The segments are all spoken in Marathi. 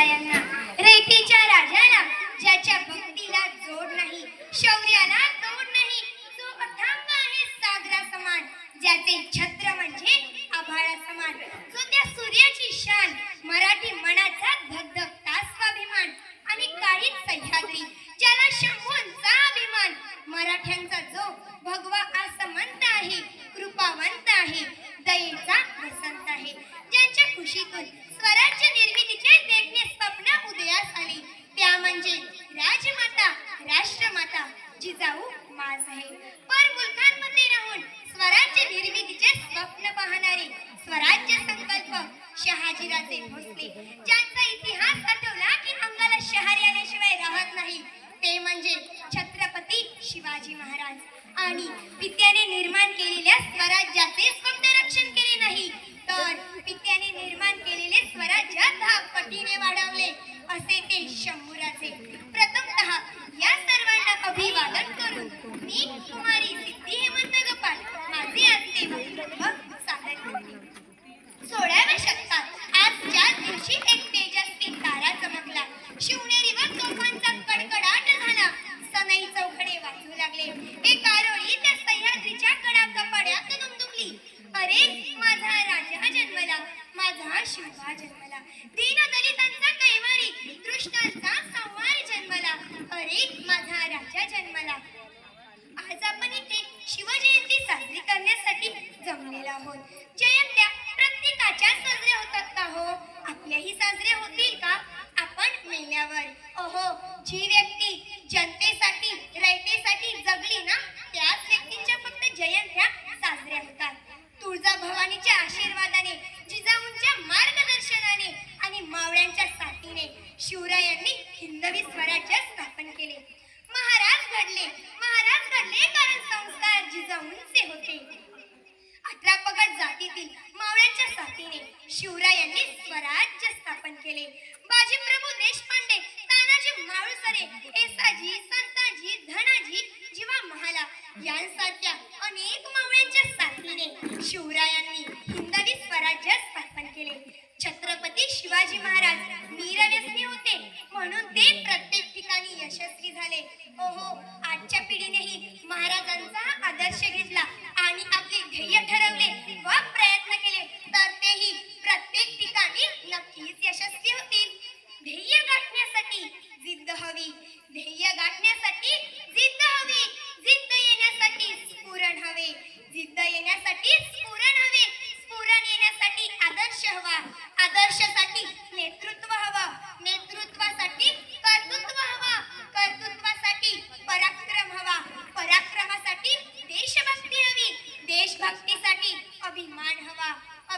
शिवरायांना रेतीच्या राजाला ज्याच्या भक्तीला जोड नाही शौर्याला तोड नाही जो अथांग आहे सागरा समान ज्याचे छत्र म्हणजे आभाळा समान. जो त्या सूर्याची शान मराठी मनाचा धगधगता स्वाभिमान आणि काळीच सह्याद्री ज्याला शंभूंचा अभिमान मराठ्यांचा जो भगवा आसमंत आहे कृपावंत आहे दयेचा वसंत आहे ज्यांच्या खुशीतून स्वराज्य निर्मितीचे देखणे स्वप्न उदयास आले त्या म्हणजे राजमाता राष्ट्रमाता जिजाऊ मास आहे पर मुलखांमध्ये राहून स्वराज्य निर्मितीचे स्वप्न पाहणारे स्वराज्य संकल्प शहाजीराजे भोसले ज्यांचा इतिहास आठवला की अंगाला शहर आल्याशिवाय राहत नाही. ते म्हणजे छत्रपती शिवाजी महाराज. आणि पित्याने निर्माण केलेल्या स्वराज्याचे फक्त रक्षण केले नाही तर पित्याने निर्माण केलेले स्वराज्य दहा पटीने वाढवले असे ते शंभूराचे प्रथमतः या सर्वांना अभिवादन करून मी कुमारी सिद्धी हेमंत गपाळ माझे आजचे वक्तव्य सादर करते सोळाव्या शतकात आज ज्या दिवशी एक तेजस्वी तारा चमकला शिवनेरीवर तोफांचा कडकडाट झाला सनई चौकडे वाजू लागले एक आरोळी त्या सह्याद्रीच्या कडा कपाड्यात दुमदुमली अरे माझा राजा जन्मला माझा शिवा जन्मला. दीन दलितांचा कैवारी दृष्टांचा संवार जन्मला. अरे माझा राजा जन्मला. आज आपण इथे शिवजयंती साजरी करण्यासाठी जमलेला आहोत. जयंत्या प्रत्येकाच्या साजऱ्या होतात का हो? आपल्याही साजऱ्या होतील का? आपण मेल्यावर. अहो जी व्यक्ती जनतेसाठी रयतेसाठी जगली ना त्याच व्यक्तींच्या फक्त जयंत्या तुळजा भवानीच्या आशीर्वादाने जिजाऊंच्या मार्गदर्शनाने आणि मावळ्यांच्या साथीने शिवरायांनी हिंदवी स्वराज्य स्थापन केले. महाराज घडले. महाराज घडले कारण संस्कार जिजाऊंचे होते. अठरा पगड जातीतील मावळ्यांच्या साथीने शिवरायांनी स्वराज्य स्थापन केले. बाजीप्रभू देशपांडे तानाजी माळुसरे एसाजी संताजी धनाजी जीवा महाला यांसारख्या अनेक मावळ्यांच्या शिवरायांनी हिंदवी स्वराज्य स्थापन केले. छत्रपती शिवाजी महाराज वीरव्यसनी होते म्हणून ते प्रत्येक ठिकाणी यशस्वी झाले. ओहो आजच्या पिढीनेही महाराजांचा आदर्श घेतला आणि आपले ध्येय ठरवले व प्रयत्न केले. तर तेही प्रत्येक ठिकाणी नक्कीच यशस्वी होतील ध्येय गाठण्यासाठी जिद्द हवी ध्येय गाठण्यासाठी जिद्द हवी जिद्द येण्यासाठी स्फुरण हवे जिद्द येण्यासाठी स्फुरण हवे स्फुरण येण्यासाठी आदर्श हवा आदर्शासाठी नेतृत्व हवं नेतृत्वासाठी कर्तृत्व हवा कर्तृत्वासाठी पराक्रम हवा पराक्रमासाठी देशभक्ती हवी देशभक्तीसाठी अभिमान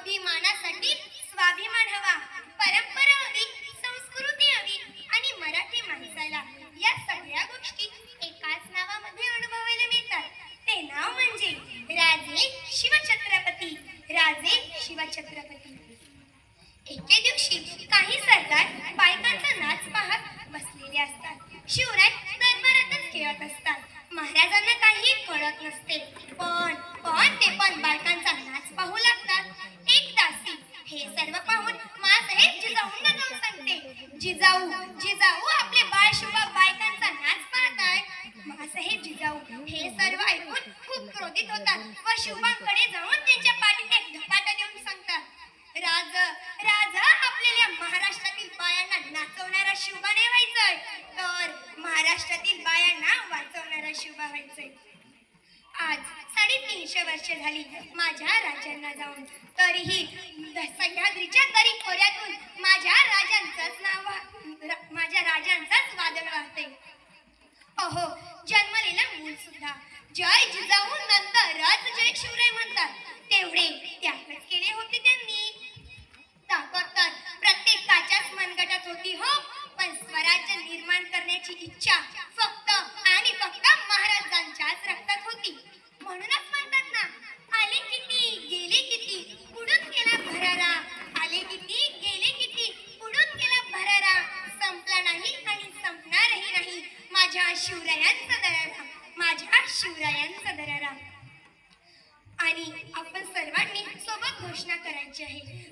स्वाभिमानासाठी स्वाभिमान हवा. परंपरा हवी संस्कृती हवी आणि मराठी माणसाला या सगळ्या गोष्टी एकाच नावामध्ये अनुभवायला मिळतात. ते नाव म्हणजे राजे शिवछत्रपती. राजे शिवछत्रपती. एके दिवशी काही सरदार बायकांचा नाच पाहत बसलेले असतात. शिवराय दरबारातच खेळत असतात महाराजांना काही कळत नसते पण पण ते पण बायकांचा नाच पाहू लागतात एक दासी हे सर्व पाहून मासाहेब जिजाऊंना जाऊन सांगते जिजाऊ जिजाऊ आपले बाळ शिवा बायकांचा नाच पाहताय मासाहेब जिजाऊ हे सर्व ऐकून खूप क्रोधित होतात व शिवबांकडे जाऊन त्यांच्या पाठीत एक धपाटा देऊन सांगतात राज राजा आपल्याला महाराष्ट्रातील बायांना नाचवणारा शिवबा नाही व्हायचंय. तर महाराष्ट्रातील बायांना वाचवणारा शिवबा व्हायचंय. आज साडेतीनशे वर्ष झाली माझ्या राजांना जाऊन. तरीही सह्याद्रीच्या तरी खोऱ्यातून माझ्या राजांचंच नाव माझ्या राजांचाच वादळ वाहते. अहो जन्मलेलं मूल सुद्धा जय जिजाऊ नंतरच जय शिवराय म्हणतात. तेवढे त्यागच केले होते त्यांनी. ताकद तर प्रत्येकाच्याच मनगटात होती हो पण स्वराज्य निर्माण करण्याची इच्छा फक्त आणि फक्त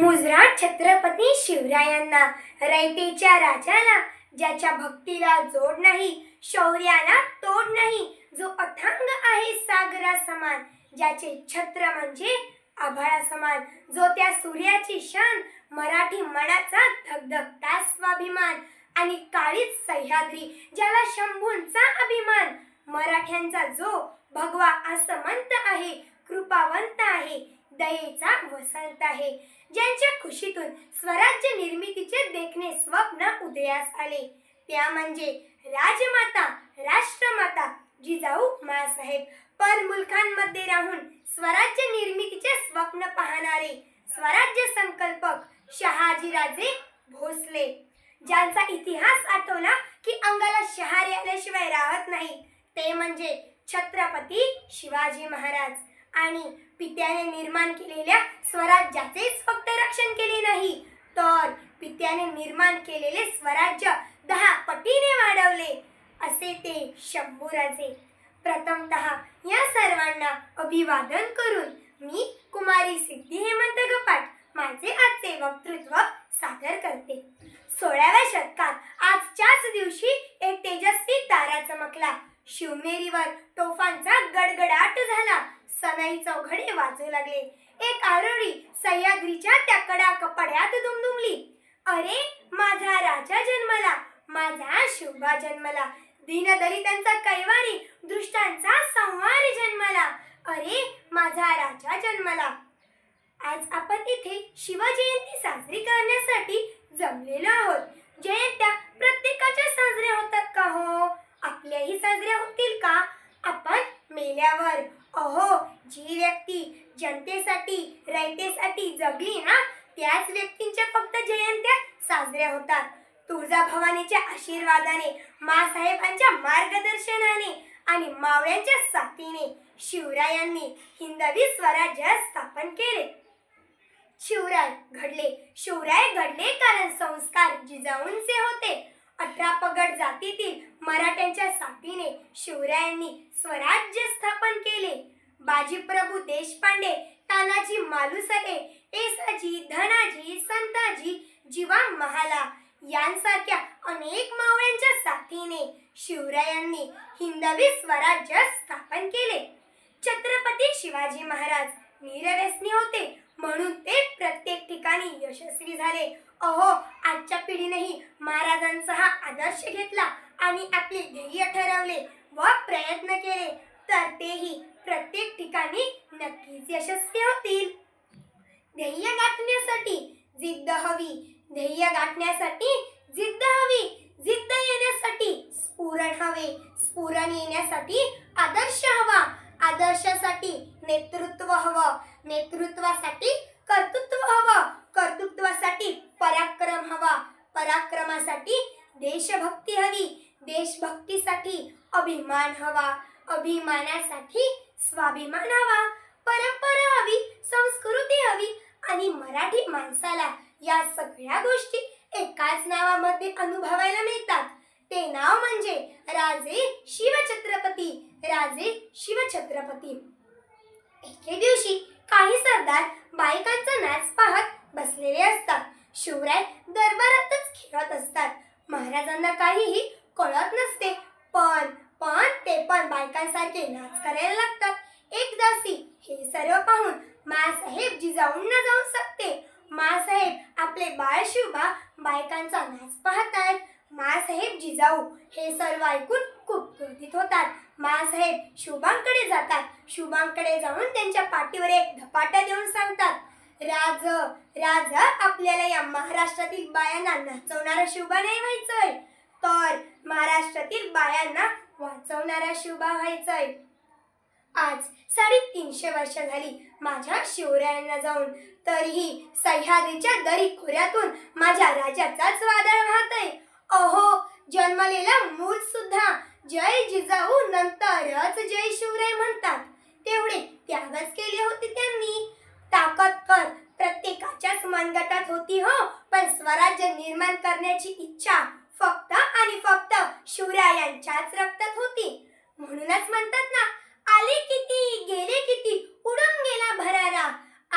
मुजरा छत्रपती शिवरायांना रयतेच्या राजाला ज्याच्या भक्तीला जोड नाही शौर्याला तोड नाही जो अथांग आहे सागरा समान ज्याचे छत्र म्हणजे आभाळा समान जो त्या सूर्याची शान मराठी मनाचा धगधगता स्वाभिमान आणि काळीच सह्याद्री ज्याला शंभूंचा अभिमान मराठ्यांचा जो भगवा असमंत आहे कृपावंत आहे दयेचा वसंत आहे. ज्यांच्या खुशीतून स्वराज्य निर्मितीचे देखणे स्वप्न उदयास आले. त्या म्हणजे राजमाता राष्ट्रमाता जिजाऊ मासाहेब. परमुलखांमध्ये राहून स्वराज्य निर्मितीचे स्वप्न पाहणारे स्वराज्य संकल्पक शहाजीराजे भोसले. ज्यांचा इतिहास आठवला की अंगाला शहारे आल्याशिवाय राहत नाही ते म्हणजे छत्रपती शिवाजी महाराज. आणि पित्याने निर्माण केलेल्या स्वराज्याचेच फक्त रक्षण केले नाही. तर पित्याने निर्माण केलेले स्वराज्य दहा पटीने वाढवले असे ते शंभूराजे. प्रथमतः या सर्वांना अभिवादन करून मी कुमारी सिद्धी हेमंत गपाट माझे आजचे वक्तृत्व सादर करते. सोळाव्या शतकात आजच्याच दिवशी एक तेजस्वी तारा चमकला. शिवनेरीवर वाजू लागले. एक आरोळी सह्याद्रीच्या त्या कडा कपड्यात दुमदुमली. अरे माझा राजा जन्मला माझा शुभा जन्मला. दीनदलितांचा कैवारी दृष्टांचा संहार जन्मला. अरे माझा राजा जन्मला. आज आपण इथे शिवजयंती साजरी करण्यासाठी जमलेलो आहोत. जयंत्या प्रत्येकाच्या साजऱ्या होतात का हो? आपल्याही साजऱ्या होतील का? आपण मेल्यावर. अहो जी व्यक्ती जनतेसाठी रयतेसाठी जगली ना त्याच व्यक्तींच्या फक्त जयंत्या साजऱ्या होतात. तुळजाभवानीच्या आशीर्वादाने मासाहेबांच्या मार्गदर्शनाने आणि मावळ्यांच्या साथीने शिवरायांनी हिंदवी स्वराज्य स्थापन केले. शिवराय घडले. शिवराय घडले कारण संस्कार जिजाऊंचे होते. अठरा पगड जातीतील मराठ्यांच्या साथीने शिवरायांनी स्वराज्य स्थापन केले. बाजीप्रभू देशपांडे तानाजी मालुसरे एसाजी धनाजी संताजी जीवा महाला यांसारख्या अनेक मावळ्यांच्या साथीने शिवरायांनी हिंदवी स्वराज्य स्थापन केले. छत्रपती शिवाजी महाराज निरव्यसनी होते. म्हणून ते प्रत्येक ठिकाणी यशस्वी झाले. अहो आजच्या पिढीनेही महाराजांचा हा आदर्श घेतला आणि आपले ध्येय ठरवले व प्रयत्न केले. तर तेही प्रत्येक ठिकाणी नक्कीच यशस्वी होतील. ध्येय गाठण्यासाठी जिद्द हवी. ध्येय गाठण्यासाठी जिद्द हवी. जिद्द येण्यासाठी स्फुरण हवे. स्फुरण येण्यासाठी आदर्श हवा. आदर्शासाठी नेतृत्व हवं. नेतृत्वासाठी कर्तृत्व हवं. कर्तृत्वासाठी पराक्रम हवा. पराक्रमासाठी देशभक्ती हवी. देशभक्तीसाठी अभिमान हवा. अभिमानासाठी स्वाभिमान हवा. परंपरा हवी संस्कृती हवी आणि मराठी माणसाला या सगळ्या गोष्टी एकाच नावामध्ये अनुभवायला मिळतात. ते नाव म्हणजे राजे शिवछत्रपती. राजे शिवछत्रपती. एके दिवशी सरदार बायकांचा नाच पाहत बसलेले असतात. शिवराय दरबारातच खेळत असतात. महाराजांना काहीही कळत नसते. पण पण ते पण बायकांसारखे नाच करायला लागतात. एक दासी हे सर्व पाहून मासाहेब जिजाऊंना जाऊ सांगते. मासाहेब आपले बाळ शिवबा बायकांचा नाच पाहतात मासाहेब जिजाऊ हे सर्व ऐकून खूप क्रोधित होतात. मासाहेब शुभांकडे जातात. शुभांकडे जाऊन त्यांच्या पाठीवर एक धपाटा देऊन सांगतात राज राज आपल्याला या महाराष्ट्रातील बायांना नाचवणारा शुभा नाही व्हायचंय. तर महाराष्ट्रातील बायांना वाचवणारा शुभा व्हायचंय. आज साडेतीनशे वर्ष झाली माझ्या शिवरायांना जाऊन. तरीही सह्याद्रीच्या दरी खोऱ्यातून माझ्या राजाचाच वादळ वाहत आहे अहो जन्मलेला मूल सुद्धा जय जिजाऊ नंतरच जय शिवराय म्हणतात. तेवढे त्यागच केले होते त्यांनी. ताकद कर प्रत्येकाच्याच मनगटात होती हो पण स्वराज्य निर्माण करण्याची इच्छा फक्त आणि फक्त शिवरायांच्याच रक्तात होती. म्हणूनच म्हणतात ना आले किती गेले किती उडून गेला भरारा.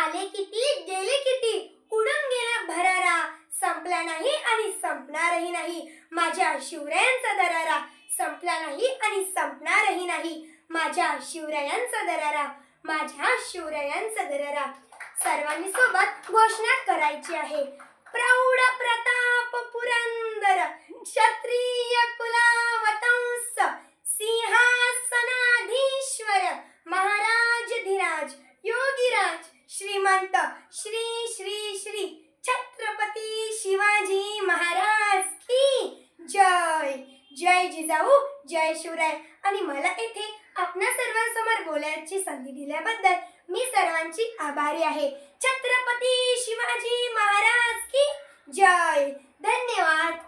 आले किती गेले किती उडून गेला भरारा. संपला नाही आणि संपणारही नाही. माझ्या शिवरायांचा दरारा संपला नाही आणि संपणारही नाही. माझ्या शिवरायांचा दरारा माझ्या शिवरायांचा दरारा. सर्वांनी सोबत घोषणा करायची आहे. प्रौढ प्रताप पुरंदर क्षत्रिय कुलावतंस सिंहासनाधीश्वर महाराज धीराज योगीराज श्रीमंत श्री श्री श्री छत्रपती शिवाजी महाराज की जय. जय जिजाऊ जय शिवराय. आणि मला येथे आपल्या सर्वांसमोर बोलायची संधी दिल्याबद्दल मी सर्वांची आभारी आहे. छत्रपती शिवाजी महाराज की जय. धन्यवाद.